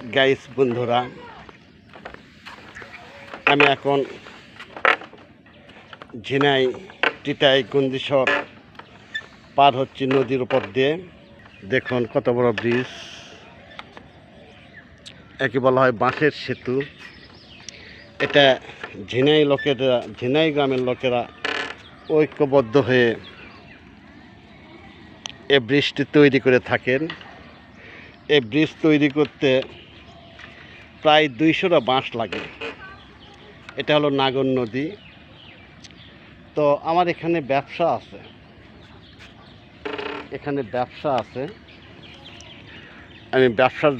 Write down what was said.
Guys, বন্ধুরা, আমি এখন ঝিনাই টিটাই গন্দিসর পার হচ্ছি নদীর উপর দিয়ে। দেখুন কত বড় ব্রিজ একে বলা হয় বাঁশের সেতু। এটা ঝিনাই লোকেরা, ঝিনাই গ্রামের লোকেরা ঐক্যবদ্ধ হয়ে এ ব্রিজটি তৈরি করে থাকেন। এই ব্রিজ তৈরি করতে প্রায় দুইশোটা বাঁশ লাগে। এটা হলো নাগর নদী। তো আমার এখানে ব্যবসা আছে। এখানে ব্যবসা আছে। আমি ব্যবসার